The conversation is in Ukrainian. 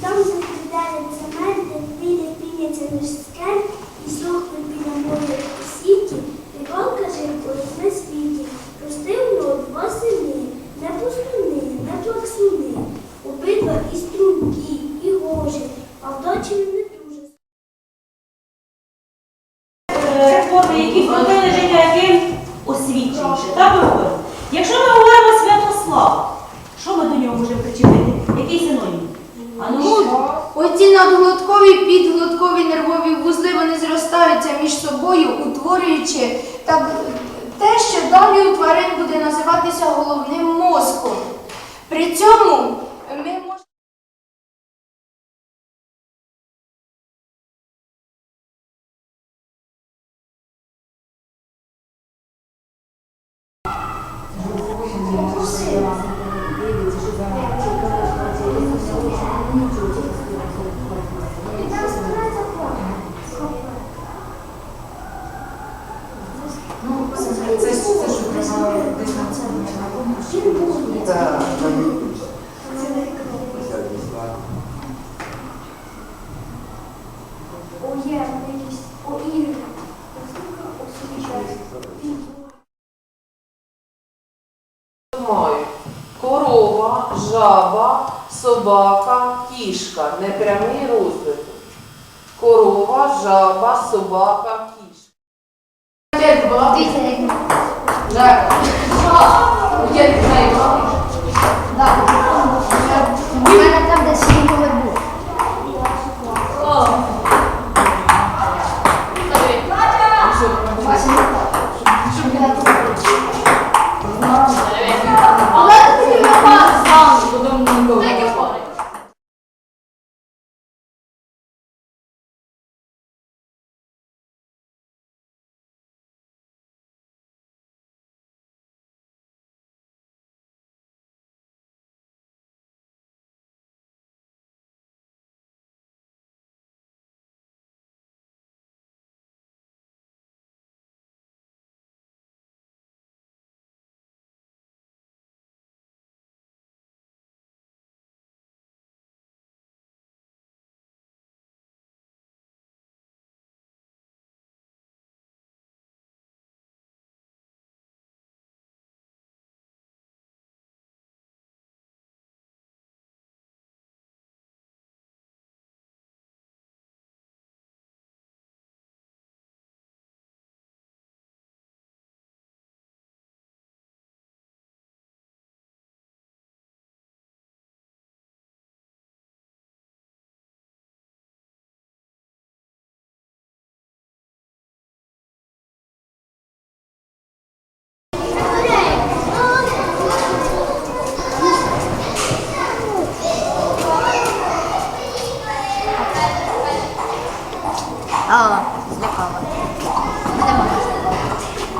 Там закидається мене, біля піняться між скель. Обидва і стрункі, і гожі, а вдачі не дуже. реформи, які зробили життя яким освіченіше. Так ми говоримо. Якщо ми говоримо Святослав, що ми до нього можемо причепити? Який синонім? А ну, Оці надглоткові підглоткові нервові вузли вони зростаються між собою, утворюючи так, те, що далі у тварин буде називатися головним мозком. При цьому ми Це що треба десь на цьому Так, жаба, собака, кішка. Непрямий розвиток. Корова, жаба, собака, кішка. У мене там десь